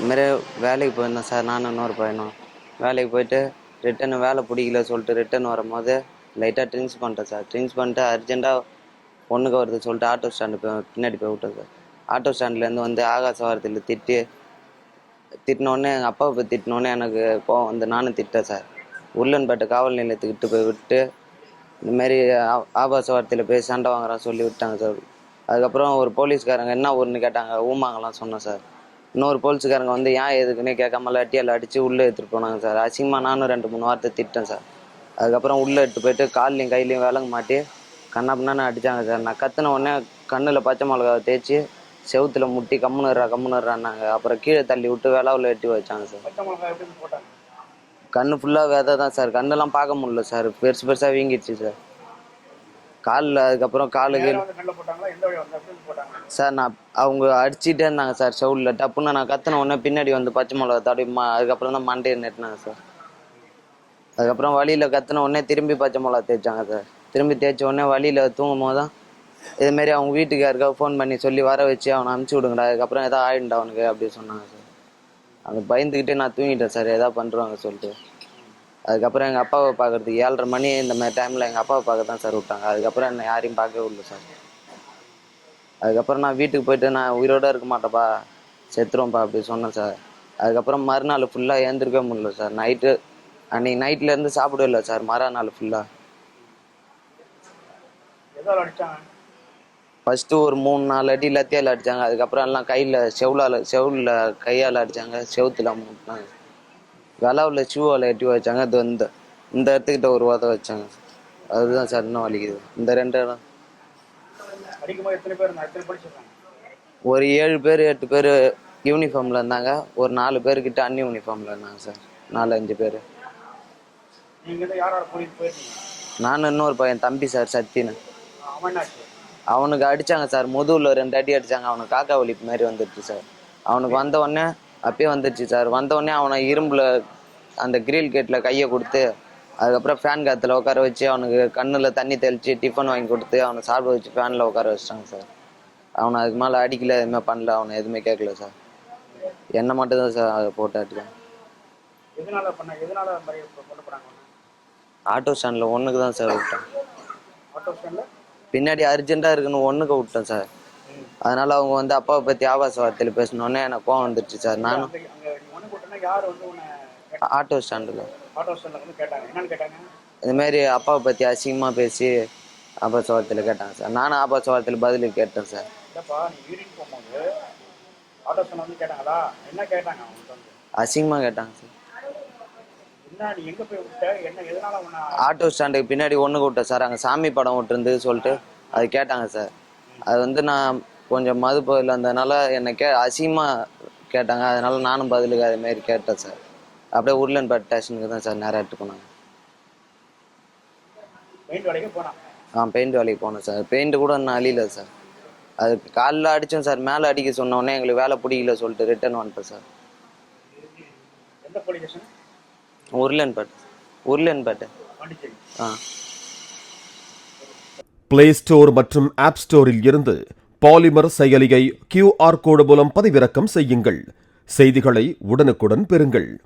இதுமாரி வேலைக்கு போயிருந்தேன் சார். நானும் இன்னொரு பையனும். வேலைக்கு போயிட்டு ரிட்டன் வேலை பிடிக்கல சொல்லிட்டு ரிட்டன் வரும்போது லைட்டாக ட்ரிங்க்ஸ் பண்ணிட்டேன் சார். ட்ரிங்க்ஸ் பண்ணிட்டு அர்ஜென்ட்டாக பொண்ணுக்கு வருது சொல்லிட்டு ஆட்டோ ஸ்டாண்டு போய் பின்னாடி போய் விட்டேன் சார். ஆட்டோ ஸ்டாண்ட்லேருந்து வந்து ஆகாச வாரத்தில் திட்டி திட்டினோடனே எங்கள் அப்பாவை போய் திட்டினோடனே எனக்கு கோவம் வந்து நானும் திட்டேன் சார். உருளன்பேட்டை காவல் நிலையத்துக்கிட்டு போய் விட்டு இந்தமாரி ஆ- ஆபாச வார்த்தையில் போய் சண்டை வாங்குறான் சொல்லி விட்டாங்க சார். அதுக்கப்புறம் ஒரு போலீஸ்காரங்க என்ன ஊருன்னு கேட்டாங்க ஊமாங்கலாம் சொன்னேன் சார். இன்னொரு போலீஸ்காரங்க வந்து ஏன் எதுக்குன்னே கேட்காம லட்டியால் அடித்து உள்ளே எடுத்துகிட்டு போனாங்க சார். அசிங்கமாக நானும் ரெண்டு மூணு வார்த்தை திட்டேன் சார். அதுக்கப்புறம் உள்ளே எடுத்து போயிட்டு கால்லையும் கையிலையும் விலங்க மாட்டி கண்ணா பின்னான்னு அடித்தாங்க சார். நான் கத்துன உடனே கண்ணில் பச்சை மிளகாவை தேய்ச்சி செவுத்துல முட்டி கம்முனுறா கம்முனுறான்னாங்க அப்புறம் கீழே தள்ளி விட்டு விளாவில் எட்டி வச்சாங்க சார். கண்ணு ஃபுல்லாக விதை தான் சார். கண்ணெல்லாம் பார்க்க முடியல சார். பெருசு பெருசாக வீங்கிடுச்சு சார். காலில் அதுக்கப்புறம் காலுக்கு சார் நான் அவங்க அடிச்சிட்டே இருந்தாங்க சார் செவுலில். டப்புன்னு நான் கத்துன உடனே பின்னாடி வந்து பச்சை மிளகா தடவி மா அதுக்கப்புறம் தான் மண்டையை நெட்டினாங்க சார். அதுக்கப்புறம் வழியில் கத்துன உடனே திரும்பி பச்சை மிளகா தேய்ச்சாங்க சார். திரும்பி தேய்ச்ச உடனே வழியில் தூங்கும் போது தான் இதுமாரி அவங்க வீட்டுக்கு யாருக்காவது ஃபோன் பண்ணி சொல்லி வர வச்சு அவனை அனுப்பிச்சி விடுங்கடா அதுக்கப்புறம் எதாவது ஆயிடும்டா அவனுக்கு அப்படி சொன்னாங்க சார். அது பயந்துக்கிட்டே நான் தூங்கிட்டேன் சார் எதாவது பண்ணுறாங்க சொல்லிட்டு. அதுக்கப்புறம் எங்கள் அப்பாவை பார்க்கறதுக்கு ஏழரை மணி இந்த மாதிரி டைமில் எங்கள் அப்பாவை பார்க்க தான் சார் விட்டாங்க. அதுக்கப்புறம் என்னை யாரையும் பார்க்கவே இல்லை சார் அதுக்கப்புறம் நான் வீட்டுக்கு போயிட்டு நான் உயிரோட இருக்க மாட்டேப்பா செத்துருவேன்ப்பா அப்படி சொன்னேன் சார் அதுக்கப்புறம் மறுநாள் ஃபுல்லாக ஏந்திருக்கவே முடியல சார் நைட்டு அன்னைக்கு நைட்லேருந்து சாப்பிடவே இல்லை சார் மறுநாள் ஃபுல்லாக ஃபஸ்ட்டு ஒரு மூணு நாலு அடி லத்தியால் அடித்தாங்க அதுக்கப்புறம் எல்லாம் கையில் செவுலால் செவுலில் கையால் அடித்தாங்க செவுத்துல முட்டினாங்க விளாவில் ஷூவால் எட்டி வச்சாங்க. அது இந்த இந்த இடத்துக்கிட்ட ஒரு உத வச்சாங்க. அதுதான் சார் இன்னும் வலிக்குது. இந்த ரெண்டு இடம். ஒரு ஏழு பேர் எட்டு பேர் யூனிஃபார்மில் இருந்தாங்க. ஒரு நாலு பேர்கிட்ட அன் யூனிஃபார்மில் இருந்தாங்க சார். நாலு அஞ்சு பேர். நானும் இன்னொரு பையன் தம்பி சார் சத்தின்னு அவனுக்கு அடிச்சாங்க சார். முதுகில் ரெண்டு அடி அடிச்சாங்க. அவனுக்கு காக்கா வலிப்பு மாதிரி வந்துடுச்சு சார். அவனுக்கு வந்த உடனே அப்பயே வந்துடுச்சு சார். வந்த உடனே அவனை இரும்பில் அந்த கிரில் கேட்டில் கையை கொடுத்து அதுக்கப்புறம் ஃபேன் காற்றுல உட்கார வச்சு அவனுக்கு கண்ணில் தண்ணி தெளித்து டிஃபன் வாங்கி கொடுத்து அவனை சாப்பிட வச்சு ஃபேனில் உட்கார வச்சிட்டாங்க சார் அவனை அதுக்கு மேலே அடிக்கல எதுவுமே பண்ணல அவனை எதுவுமே கேட்கல சார் என்னை மட்டும் தான் சார் அதை போட்டு அவனை? ஆட்டோ ஸ்டாண்டில் ஒன்றுக்கு தான் சார் விட்டேன். பின்னாடி அர்ஜென்ட்டாக இருக்குன்னு ஒன்றுக்கு விட்டேன் சார் அதனால அவங்க வந்து அப்பாவை பற்றி ஆபாச வார்த்தையில் பேசினோடனே எனக்கு கோவம் வந்துடுச்சு சார் நானும் ஆட்டோ ஸ்டாண்டில். ஆட்டோ ஸ்டாண்ட்ல வந்து கேட்டாங்க. என்னன்னு கேட்டாங்க? இதுமாரி அப்பாவை பற்றி அசிங்கமாக பேசி ஆபாச வார்த்தையில் கேட்டாங்க சார். நானும் ஆபாச வார்த்தையில் பதில் கேட்டேன் சார். இல்லப்பா நீ யூரின் போகும்போது ஆட்டோ ஸ்டாண்ட் வந்து கேட்டாங்களா? என்ன கேட்டாங்க அவங்க வந்து? அசிங்கமாக கேட்டாங்க சார். என்ன நீ எங்க போய் விட்ட? என்ன எதனால உன்னை ஆட்டோ ஸ்டாண்டுக்கு பின்னாடி ஒன்று விட்டேன் சார். அங்கே சாமி படம் விட்டுருந்து சொல்லிட்டு அது கேட்டாங்க சார். அது வந்து நான் கொஞ்சம் மது பதில் இருந்ததுனால என்னை கே அசிங்கமாக கேட்டாங்க. அதனால நானும் பதிலுக்கு அதுமாரி கேட்டேன் சார். அப்படியே உருளன்பேட் ஸ்டேஷனுக்கு தான் சார் நேராக எடுத்து போனாங்க. ஆ பெயிண்ட் வேலைக்கு போனேன் சார். பெயிண்ட் கூட இன்னும் அழியல சார். அது காலைல அடித்தோம் சார். மேலே அடிக்க சொன்ன உடனே எங்களுக்கு வேலை பிடிக்கல சொல்லிட்டு ரிட்டர்ன் வந்துட்டேன் சார். ஸ்டேஷன் உருளன்பேட்டை உருளன்பேட்டை பாண்டிச்சேரி. ஆ. பிளே ஸ்டோர் மற்றும் ஆப் ஸ்டோரில் இருந்து பாலிமர் செயலியை கியூஆர் கோடு மூலம் பதிவிறக்கம் செய்யுங்கள். செய்திகளை உடனுக்குடன் பெறுங்கள்.